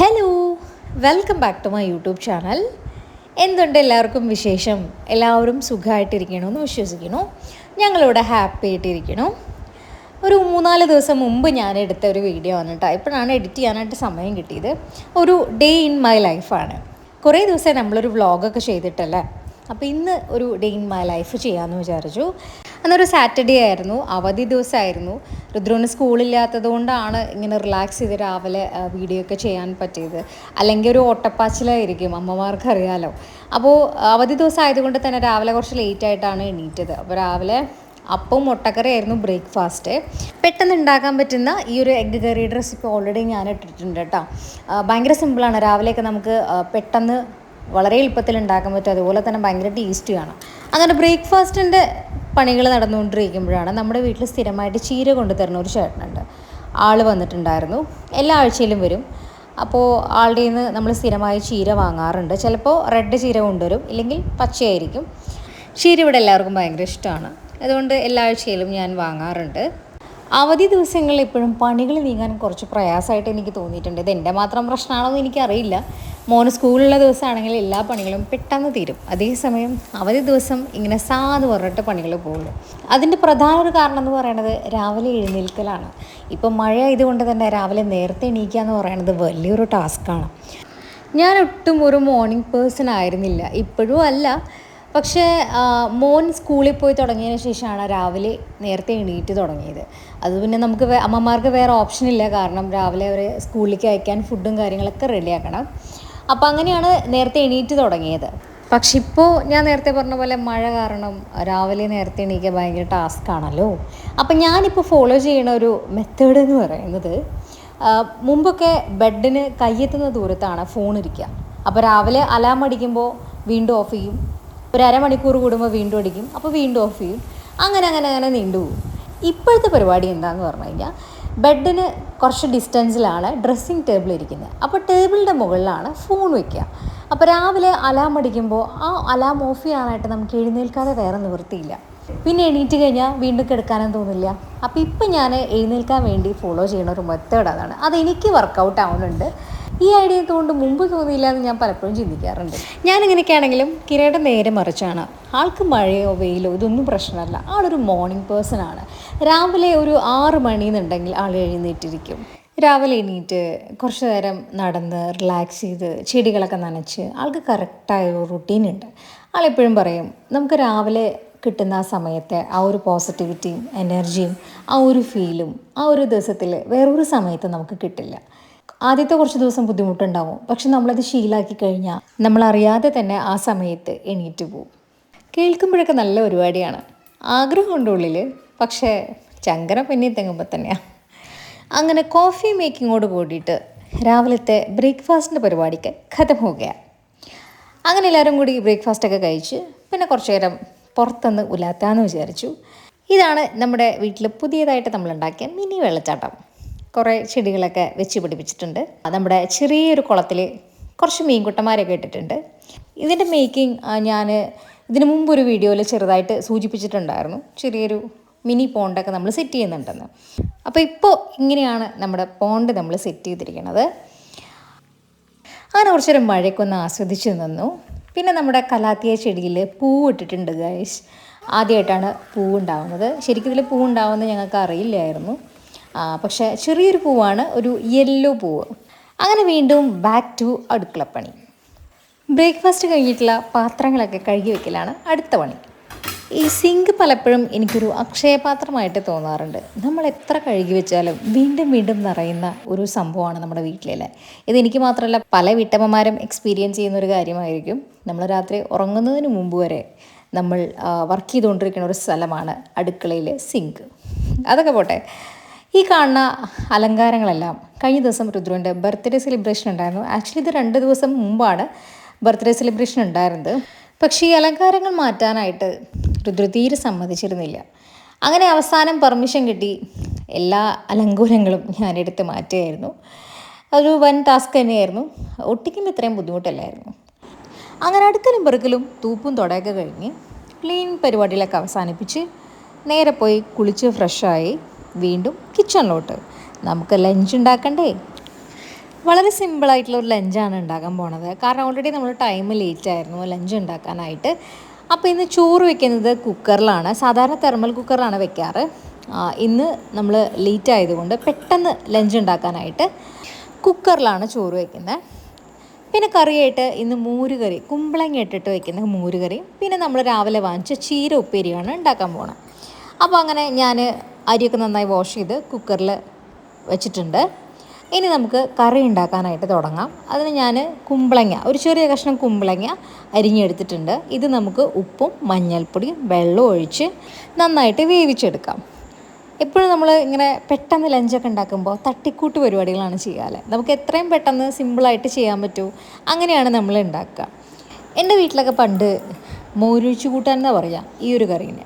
Hello welcome back to my YouTube channel എന്തുണ്ട് എല്ലാവർക്കും വിശേഷം? എല്ലാവരും സുഖമായിട്ടിരിക്കണമെന്ന് വിശ്വസിക്കുന്നു. ഞങ്ങളിവിടെ ഹാപ്പി ആയിട്ടിരിക്കണു ഒരു മൂന്നാൽ ദിവസം മുമ്പ് ഞാൻ എടുത്ത ഒരു വീഡിയോ ആണ് കേട്ടോ ഇപ്പോഴാണ് എഡിറ്റ് ചെയ്യാനായിട്ട് സമയം കിട്ടിയത്. ഒരു ഡേ ഇൻ മൈ ലൈഫാണ് കുറേ ദിവസം നമ്മളൊരു വ്ളോഗൊക്കെ ചെയ്തിട്ടല്ലേ? അപ്പോൾ ഇന്ന് ഒരു ഡേ ഇൻ മൈ ലൈഫ് ചെയ്യാമെന്ന് വിചാരിച്ചു. അന്നൊരു സാറ്റർഡേ ആയിരുന്നു അവധി ദിവസമായിരുന്നു. രുദ്രന് സ്കൂളില്ലാത്തത് കൊണ്ടാണ് ഇങ്ങനെ റിലാക്സ് ചെയ്ത് രാവിലെ വീഡിയോ ഒക്കെ ചെയ്യാൻ പറ്റിയത്. അല്ലെങ്കിൽ ഒരു ഓട്ടപ്പാച്ചിലായിരിക്കും അമ്മമാർക്ക് അറിയാലോ അപ്പോൾ അവധി ദിവസം ആയതുകൊണ്ട് തന്നെ രാവിലെ കുറച്ച് ലേറ്റ് ആയിട്ടാണ് എണീറ്റത്. അപ്പോൾ രാവിലെ മുട്ടക്കറി ആയിരുന്നു ബ്രേക്ക്ഫാസ്റ്റ്. പെട്ടെന്ന് ഉണ്ടാക്കാൻ പറ്റുന്ന ഈ ഒരു എഗ്ഗ് കറിയുടെ റെസിപ്പി ഓൾറെഡി ഞാൻ ഇട്ടിട്ടുണ്ട് കേട്ടോ. ഭയങ്കര സിമ്പിളാണ് രാവിലെയൊക്കെ നമുക്ക് പെട്ടെന്ന് വളരെ എളുപ്പത്തിൽ ഉണ്ടാക്കാൻ പറ്റും. അതുപോലെ തന്നെ ഭയങ്കര ടേസ്റ്റിയാണ് അങ്ങനെ ബ്രേക്ക്ഫാസ്റ്റിന്റെ പണികൾ നടന്നുകൊണ്ടിരിക്കുമ്പോഴാണ് നമ്മുടെ വീട്ടിൽ സ്ഥിരമായിട്ട് ചീര കൊണ്ടുതരുന്ന ഒരു ചേട്ടനുണ്ട്. ആൾ വന്നിട്ടുണ്ടായിരുന്നു. എല്ലാ ആഴ്ചയിലും വരും. അപ്പോൾ ആളുടെ നിന്ന് നമ്മൾ സ്ഥിരമായി ചീര വാങ്ങാറുണ്ട്. ചിലപ്പോൾ റെഡ് ചീര കൊണ്ടുവരും ഇല്ലെങ്കിൽ പച്ചയായിരിക്കും. ചീര ഇവിടെ എല്ലാവർക്കും ഭയങ്കര ഇഷ്ടമാണ്. അതുകൊണ്ട് എല്ലാ ആഴ്ചയിലും ഞാൻ വാങ്ങാറുണ്ട്. അവധി ദിവസങ്ങളിൽ എപ്പോഴും പണികൾ നീങ്ങാൻ കുറച്ച് പ്രയാസമായിട്ട് എനിക്ക് തോന്നിയിട്ടുണ്ട്. ഇത് എന്റെ മാത്രം പ്രശ്നമാണോ എന്ന് എനിക്കറിയില്ല. മോന് സ്കൂളിലുള്ള ദിവസമാണെങ്കിൽ എല്ലാ പണികളും പെട്ടെന്ന് തീരും. അതേസമയം അവധി ദിവസം ഇങ്ങനെ സാന്ന് പറഞ്ഞിട്ട് പണികൾ പോകുള്ളൂ അതിന്റെ പ്രധാന ഒരു കാരണം എന്ന് പറയുന്നത് രാവിലെ എഴുന്നേൽക്കലാണ്. ഇപ്പം മഴ ആയതുകൊണ്ട് തന്നെ രാവിലെ നേരത്തെ എണീക്കുക എന്ന് പറയുന്നത് വലിയൊരു ടാസ്ക്കാണ് ഞാൻ ഒട്ടും ഒരു മോർണിംഗ് പേഴ്സൺ ആയിരുന്നില്ല. ഇപ്പോഴും അല്ല. പക്ഷേ മോൻ സ്കൂളിൽ പോയി തുടങ്ങിയതിന് ശേഷമാണ് രാവിലെ നേരത്തെ എണീറ്റ് തുടങ്ങിയത്. അത് പിന്നെ നമുക്ക് അമ്മമാർക്ക് വേറെ ഓപ്ഷൻ ഇല്ല. കാരണം രാവിലെ അവരെ സ്കൂളിലേക്ക് അയക്കാൻ ഫുഡും കാര്യങ്ങളൊക്കെ റെഡിയാക്കണം അപ്പോൾ അങ്ങനെയാണ് നേരത്തെ എണീറ്റ് തുടങ്ങിയത്. പക്ഷെ ഇപ്പോൾ ഞാൻ നേരത്തെ പറഞ്ഞ പോലെ മഴ കാരണം രാവിലെ നേരത്തെ എണീക്കുക ഭയങ്കര ടാസ്ക് ആണല്ലോ. അപ്പം ഞാനിപ്പോൾ ഫോളോ ചെയ്യുന്ന ഒരു മെത്തേഡ് എന്ന് പറയുന്നത് മുമ്പൊക്കെ ബെഡിന് കയ്യെത്തുന്ന ദൂരത്താണ് ഫോൺ ഇരിക്കുക അപ്പോൾ രാവിലെ അലാം അടിക്കുമ്പോൾ വീണ്ടും ഓഫ് ചെയ്യും. ഒരു അരമണിക്കൂർ കൂടുമ്പോൾ വീണ്ടും അടിക്കും. അപ്പോൾ വീണ്ടും ഓഫ് ചെയ്യും. അങ്ങനെ അങ്ങനെ അങ്ങനെ നീണ്ടുപോകും. ഇപ്പോഴത്തെ പരിപാടി എന്താണെന്ന് പറഞ്ഞു കഴിഞ്ഞാൽ ബെഡിന് കുറച്ച് ഡിസ്റ്റൻസിലാണ് ഡ്രസ്സിങ് ടേബിൾ ഇരിക്കുന്നത്. അപ്പോൾ ടേബിളിന്റെ മുകളിലാണ് ഫോൺ വയ്ക്കുക അപ്പോൾ രാവിലെ അലാം അടിക്കുമ്പോൾ ആ അലാം ഓഫ് ചെയ്യാനായിട്ട് നമുക്ക് എഴുന്നേൽക്കാതെ വേറെ നിവൃത്തിയില്ല. പിന്നെ എണീറ്റ് കഴിഞ്ഞാൽ വീണ്ടും കിടക്കാനും തോന്നില്ല. അപ്പോൾ ഇപ്പം ഞാൻ എഴുന്നേൽക്കാൻ വേണ്ടി ഫോളോ ചെയ്യുന്ന ഒരു മെത്തേഡ് അതാണ്. അത് എനിക്ക് വർക്കൗട്ട് ആവുന്നുണ്ട്. ഈ ഐഡിയ തോണ്ട് മുമ്പ് തോന്നിയില്ല എന്ന് ഞാൻ പലപ്പോഴും ചിന്തിക്കാറുണ്ട്. ഞാൻ ഞാനിങ്ങനെയൊക്കെയാണെങ്കിലും കിരയുടെ നേരെ മറിച്ചാണ്. ആൾക്ക് മഴയോ വെയിലോ ഇതൊന്നും പ്രശ്നമല്ല. ആളൊരു മോർണിംഗ് പേഴ്സൺ ആണ്. രാവിലെ ഒരു ആറ് മണിന്നുണ്ടെങ്കിൽ ആൾ എഴുന്നേറ്റിരിക്കും. രാവിലെ എണീറ്റ് കുറച്ച് നേരം നടന്ന് റിലാക്സ് ചെയ്ത് ചെടികളൊക്കെ നനച്ച് ആൾക്ക് കറക്റ്റായ ഒരു റുട്ടീൻ ഉണ്ട്. ആളെപ്പോഴും പറയും നമുക്ക് രാവിലെ കിട്ടുന്ന ആ സമയത്തെ ആ ഒരു പോസിറ്റിവിറ്റിയും എനർജിയും ആ ഒരു ഫീലും ആ ഒരു ദിവസത്തിൽ വേറൊരു സമയത്ത് നമുക്ക് കിട്ടില്ല. ആദ്യത്തെ കുറച്ച് ദിവസം ബുദ്ധിമുട്ടുണ്ടാവും. പക്ഷെ നമ്മളത് ശീലാക്കി കഴിഞ്ഞാൽ നമ്മളറിയാതെ തന്നെ ആ സമയത്ത് എണീറ്റ് പോവും. കേൾക്കുമ്പോഴൊക്കെ നല്ല പരിപാടിയാണ്. ആഗ്രഹമുണ്ട് ഉള്ളിൽ പക്ഷേ ചങ്കര പിന്നെ തെങ്ങുമ്പോൾ തന്നെയാണ് അങ്ങനെ കോഫി മേക്കിങ്ങോട് കൂടിയിട്ട് രാവിലത്തെ ബ്രേക്ക്ഫാസ്റ്റിന്റെ പരിപാടിക്ക് ഖതം പോവുകയാണ് അങ്ങനെ എല്ലാവരും കൂടി ബ്രേക്ക്ഫാസ്റ്റൊക്കെ കഴിച്ച് പിന്നെ കുറച്ച് നേരം പുറത്തുനിന്ന് ഉലാത്താന്ന് വിചാരിച്ചു. ഇതാണ് നമ്മുടെ വീട്ടിൽ പുതിയതായിട്ട് നമ്മൾ ഉണ്ടാക്കിയ മിനി വെള്ളച്ചാട്ടം. കുറേ ചെടികളൊക്കെ വെച്ച് പിടിപ്പിച്ചിട്ടുണ്ട്. നമ്മുടെ ചെറിയൊരു കുളത്തിൽ കുറച്ച് മീൻകുട്ടന്മാരൊക്കെ ഇട്ടിട്ടുണ്ട് ഇതിന്റെ മേക്കിംഗ് ഞാൻ ഇതിനു മുമ്പ് ഒരു വീഡിയോയിൽ ചെറുതായിട്ട് സൂചിപ്പിച്ചിട്ടുണ്ടായിരുന്നു. ചെറിയൊരു മിനി പോണ്ടൊക്കെ നമ്മൾ സെറ്റ് ചെയ്യുന്നുണ്ടെന്ന്. അപ്പോൾ ഇപ്പോൾ ഇങ്ങനെയാണ് നമ്മുടെ പോണ്ട് നമ്മൾ സെറ്റ് ചെയ്തിരിക്കുന്നത്. അങ്ങനെ കുറച്ചൊരു മഴയൊക്കെ ഒന്ന് ആസ്വദിച്ച് നിന്നു. പിന്നെ നമ്മുടെ കലാത്തിയ ചെടിയിൽ പൂ ഇട്ടിട്ടുണ്ട് ഗൈസ് ആദ്യമായിട്ടാണ് പൂ ഉണ്ടാവുന്നത് ശരിക്കും ഇതിൽ പൂ ഉണ്ടാവുന്നത് ഞങ്ങൾക്ക് അറിയില്ലായിരുന്നു. പക്ഷേ ചെറിയൊരു പൂവാണ് ഒരു യെല്ലോ പൂവ്. അങ്ങനെ വീണ്ടും ബാക്ക് ടു അടുക്കളപ്പണി. ബ്രേക്ക്ഫാസ്റ്റ് കഴിഞ്ഞിട്ടുള്ള പാത്രങ്ങളൊക്കെ കഴുകി വെക്കലാണ് അടുത്ത പണി. ഈ സിങ്ക് പലപ്പോഴും എനിക്കൊരു അക്ഷയപാത്രമായിട്ട് തോന്നാറുണ്ട്. നമ്മൾ എത്ര കഴുകി വെച്ചാലും വീണ്ടും വീണ്ടും നിറയുന്ന ഒരു സംഭവമാണ് നമ്മുടെ വീട്ടിലെ ഇതെനിക്ക് മാത്രമല്ല പല വീട്ടമ്മമാരും എക്സ്പീരിയൻസ് ചെയ്യുന്ന ഒരു കാര്യമായിരിക്കും. നമ്മൾ രാത്രി ഉറങ്ങുന്നതിന് മുമ്പ് വരെ നമ്മൾ വർക്ക് ചെയ്തുകൊണ്ടിരിക്കുന്ന ഒരു സ്ഥലമാണ് അടുക്കളയിലെ സിങ്ക്. അതൊക്കെ പോട്ടെ. ഈ കാണുന്ന അലങ്കാരങ്ങളെല്ലാം കഴിഞ്ഞ ദിവസം രുദ്രുവിന്റെ ബർത്ത്ഡേ സെലിബ്രേഷൻ ഉണ്ടായിരുന്നു. ആക്ച്വലി ഇത് രണ്ട് ദിവസം മുമ്പാണ് ബർത്ത്ഡേ സെലിബ്രേഷൻ ഉണ്ടായിരുന്നത്. പക്ഷേ ഈ അലങ്കാരങ്ങൾ മാറ്റാനായിട്ട് രുദ്രതീര് സമ്മതിച്ചിരുന്നില്ല. അങ്ങനെ അവസാനം പെർമിഷൻ കിട്ടി. എല്ലാ അലങ്കൂലങ്ങളും ഞാൻ എടുത്ത് മാറ്റുകയായിരുന്നു. അതൊരു വൻ ടാസ്ക് തന്നെയായിരുന്നു. ഒട്ടിക്കും ഇത്രയും ബുദ്ധിമുട്ടല്ലായിരുന്നു. അങ്ങനെ അടുക്കലും പെറുക്കലും തൂപ്പും തുടയൊക്കെ കഴിഞ്ഞ് ക്ലീൻ പരിപാടികളൊക്കെ അവസാനിപ്പിച്ച് നേരെ പോയി കുളിച്ച് ഫ്രഷായി വീണ്ടും കിച്ചണിലോട്ട് നമുക്ക് ലഞ്ച് ഉണ്ടാക്കണ്ടേ? വളരെ സിമ്പിളായിട്ടുള്ള ഒരു ലഞ്ചാണ് ഉണ്ടാക്കാൻ പോണത്. കാരണം ഓൾറെഡി നമ്മൾ ടൈം ലേറ്റ് ആയിരുന്നു. ലഞ്ച് ഉണ്ടാക്കാനായിട്ട്. അപ്പോൾ ഇന്ന് ചോറ് വെക്കുന്നത് കുക്കറിലാണ്. സാധാരണ തെർമൽ കുക്കറിലാണ് വെക്കാറ്. ഇന്ന് നമ്മൾ ലേറ്റ് ആയതുകൊണ്ട് പെട്ടെന്ന് ലഞ്ച് ഉണ്ടാക്കാനായിട്ട് കുക്കറിലാണ് ചോറ് വയ്ക്കുന്നത് പിന്നെ കറിയായിട്ട് ഇന്ന് മോരുകറി കുമ്പളങ്ങ ഇട്ടിട്ട് വെക്കുന്ന മോരുകറി. പിന്നെ നമ്മൾ രാവിലെ വാങ്ങിച്ച ചീര ഉപ്പേരിയാണ് ഉണ്ടാക്കാൻ പോണത് അപ്പോൾ അങ്ങനെ ഞാൻ അരിയൊക്കെ നന്നായി വാഷ് ചെയ്ത് കുക്കറിൽ വെച്ചിട്ടുണ്ട്. ഇനി നമുക്ക് കറി ഉണ്ടാക്കാനായിട്ട് തുടങ്ങാം. അതിന് ഞാൻ കുമ്പളങ്ങ ഒരു ചെറിയ കഷ്ണം കുമ്പളങ്ങ അരിഞ്ഞെടുത്തിട്ടുണ്ട്. ഇത് നമുക്ക് ഉപ്പും മഞ്ഞൾപ്പൊടിയും വെള്ളവും ഒഴിച്ച് നന്നായിട്ട് വേവിച്ചെടുക്കാം. എപ്പോഴും നമ്മൾ ഇങ്ങനെ പെട്ടെന്ന് ലഞ്ചൊക്കെ ഉണ്ടാക്കുമ്പോൾ തട്ടിക്കൂട്ട് പരിപാടികളാണ് ചെയ്യാറ്. നമുക്ക് എത്രയും പെട്ടെന്ന് സിമ്പിളായിട്ട് ചെയ്യാൻ പറ്റൂ. അങ്ങനെയാണ് നമ്മൾ ഉണ്ടാക്കുക. എന്റെ വീട്ടിലൊക്കെ പണ്ട് മോരൊഴിച്ച് കൂട്ടാൻ എന്നാ ഈ ഒരു കറീനെ.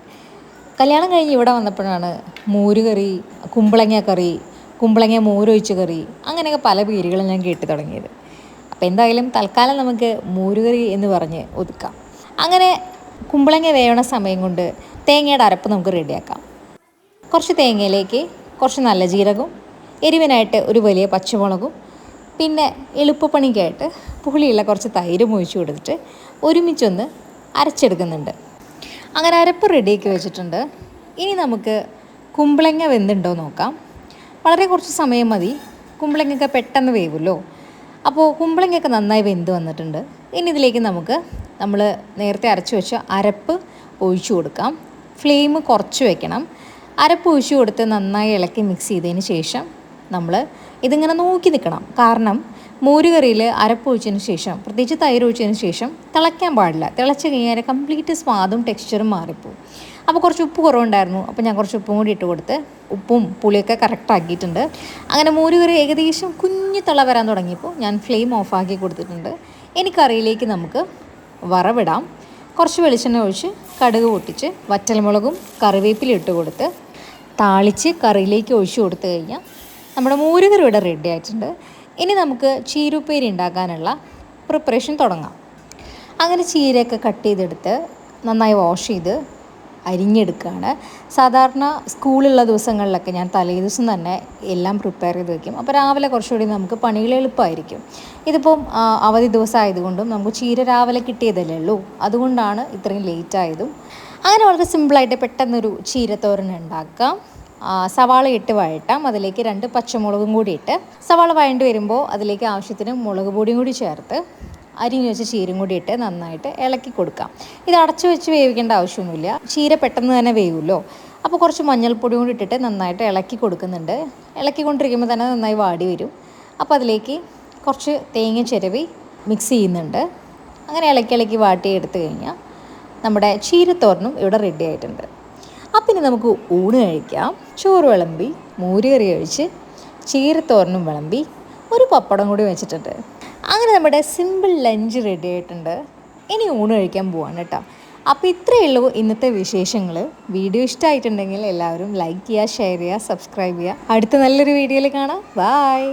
കല്യാണം കഴിഞ്ഞ് ഇവിടെ വന്നപ്പോഴാണ് മോരുകറി കുമ്പളങ്ങ കറി കുമ്പളങ്ങ മോരൊഴിച്ച് കറി. അങ്ങനെയൊക്കെ പല പേരുകളും ഞാൻ കേട്ട് തുടങ്ങിയത്. അപ്പോൾ എന്തായാലും തൽക്കാലം നമുക്ക് മോരുകറി എന്ന് പറഞ്ഞ് ഒതുക്കാം. അങ്ങനെ കുമ്പളങ്ങ വേവണ സമയം കൊണ്ട് തേങ്ങയുടെ അരപ്പ് നമുക്ക് റെഡിയാക്കാം. കുറച്ച് തേങ്ങയിലേക്ക് കുറച്ച് നല്ല ജീരകവും എരിവിനായിട്ട് ഒരു വലിയ പച്ചമുളകും പിന്നെ എളുപ്പപ്പണിക്കായിട്ട് പുളിയുള്ള കുറച്ച് തൈരും ഒഴിച്ചു കൊടുത്തിട്ട് ഒരുമിച്ചൊന്ന് അരച്ചെടുക്കുന്നുണ്ട്. അങ്ങനെ അരപ്പ് റെഡിയാക്കി വെച്ചിട്ടുണ്ട്. ഇനി നമുക്ക് കുമ്പളങ്ങ വെന്തുണ്ടോ നോക്കാം. വളരെ കുറച്ച് സമയം മതി. കുമ്പളങ്ങയൊക്കെ പെട്ടെന്ന് വേവുമല്ലോ. അപ്പോൾ കുമ്പളങ്ങയൊക്കെ നന്നായി വെന്ത് വന്നിട്ടുണ്ട്. ഇനി ഇതിലേക്ക് നമുക്ക് നമ്മൾ നേരത്തെ അരച്ച് വെച്ച അരപ്പ് ഒഴിച്ചു കൊടുക്കാം. ഫ്ലെയിം കുറച്ച് വെക്കണം. അരപ്പ് ഒഴിച്ചു കൊടുത്ത് നന്നായി ഇളക്കി മിക്സ് ചെയ്തതിന് ശേഷം നമ്മൾ ഇതിങ്ങനെ നോക്കി നിൽക്കണം. കാരണം മോരുകറിയിൽ അരപ്പ് ഒഴിച്ചതിന് ശേഷം പ്രത്യേകിച്ച് തൈര് ഒഴിച്ചതിന് ശേഷം തിളയ്ക്കാൻ പാടില്ല. തിളച്ച് കഴിഞ്ഞാൽ കംപ്ലീറ്റ് സ്വാദും ടെക്സ്ചറും മാറിപ്പോവും. അപ്പോൾ കുറച്ച് ഉപ്പ് കുറവുണ്ടായിരുന്നു. അപ്പോൾ ഞാൻ കുറച്ച് ഉപ്പും കൂടി ഇട്ട് കൊടുത്ത് ഉപ്പും പുളിയൊക്കെ കറക്റ്റ് ആക്കിയിട്ടുണ്ട്. അങ്ങനെ മോരുകറി ഏകദേശം കുഞ്ഞു തള വരാൻ തുടങ്ങിയപ്പോൾ ഞാൻ ഫ്ലെയിം ഓഫാക്കി കൊടുത്തിട്ടുണ്ട്. ഇനി കറിയിലേക്ക് നമുക്ക് വറവിടാം. കുറച്ച് വെളിച്ചെണ്ണ ഒഴിച്ച് കടുക് പൊട്ടിച്ച് വറ്റൽമുളകും കറിവേപ്പിലും ഇട്ട് കൊടുത്ത് താളിച്ച് കറിയിലേക്ക് ഒഴിച്ചു കൊടുത്തു കഴിഞ്ഞാൽ നമ്മുടെ മോരുകറി ഇവിടെ റെഡി ആയിട്ടുണ്ട്. ഇനി നമുക്ക് ചീരുപ്പേരി ഉണ്ടാക്കാനുള്ള പ്രിപ്പറേഷൻ തുടങ്ങാം. അങ്ങനെ ചീരയൊക്കെ കട്ട് ചെയ്തെടുത്ത് നന്നായി വാഷ് ചെയ്ത് അരിഞ്ഞെടുക്കുകയാണ്. സാധാരണ സ്കൂളുള്ള ദിവസങ്ങളിലൊക്കെ ഞാൻ തലേദിവസം തന്നെ എല്ലാം പ്രിപ്പയർ ചെയ്ത് വെക്കും. അപ്പോൾ രാവിലെ കുറച്ചുകൂടി നമുക്ക് പണികൾ എളുപ്പമായിരിക്കും. ഇതിപ്പം അവധി ദിവസം ആയതുകൊണ്ടും നമുക്ക് ചീര രാവിലെ കിട്ടിയതല്ലേ ഉള്ളൂ. അതുകൊണ്ടാണ് ഇത്രയും ലേറ്റ് ആയതും. അങ്ങനെ വളരെ സിമ്പിളായിട്ട് പെട്ടെന്നൊരു ചീരത്തോരൻ ഉണ്ടാക്കാം. സവാള ഇട്ട് വഴട്ടാം അതിലേക്ക് രണ്ട് പച്ചമുളകും കൂടി ഇട്ട് സവാള വഴണ്ടി വരുമ്പോൾ അതിലേക്ക് ആവശ്യത്തിന് മുളക് പൊടിയും കൂടി ചേർത്ത് അരിഞ്ഞു വെച്ച ചീരും കൂടി ഇട്ട് നന്നായിട്ട് ഇളക്കി കൊടുക്കാം. ഇത് അടച്ചു വെച്ച് വേവിക്കേണ്ട ആവശ്യമൊന്നുമില്ല. ചീര പെട്ടെന്ന് തന്നെ വേവുമല്ലോ. അപ്പോൾ കുറച്ച് മഞ്ഞൾപ്പൊടി കൂടി ഇട്ടിട്ട് നന്നായിട്ട് ഇളക്കി കൊടുക്കുന്നുണ്ട്. ഇളക്കിക്കൊണ്ടിരിക്കുമ്പോൾ തന്നെ നന്നായി വാടി വരും. അപ്പോൾ അതിലേക്ക് കുറച്ച് തേങ്ങ ചിരവി മിക്സ് ചെയ്യുന്നുണ്ട്. അങ്ങനെ ഇളക്കി ഇളക്കി വാട്ടി എടുത്തു കഴിഞ്ഞാൽ നമ്മുടെ ചീരത്തോരനും ഇവിടെ റെഡി ആയിട്ടുണ്ട്. അപ്പം ഇനി നമുക്ക് ഊണ് കഴിക്കാം. ചോറ് വിളമ്പി മോരുകറി കഴിച്ച് ചീരത്തോരനും വിളമ്പി ഒരു പപ്പടം കൂടി വെച്ചിട്ടുണ്ട്. അങ്ങനെ നമ്മുടെ സിമ്പിൾ ലഞ്ച് റെഡി ആയിട്ടുണ്ട്. ഇനി ഊണ് കഴിക്കാൻ പോവാണ് കേട്ടോ. അപ്പോൾ ഇത്രയേ ഉള്ളൂ ഇന്നത്തെ വിശേഷങ്ങൾ വീഡിയോ ഇഷ്ടമായിട്ടുണ്ടെങ്കിൽ എല്ലാവരും ലൈക്ക് ചെയ്യുക ഷെയർ ചെയ്യുക സബ്സ്ക്രൈബ് ചെയ്യുക. അടുത്ത നല്ലൊരു വീഡിയോയിൽ കാണാം. ബായ്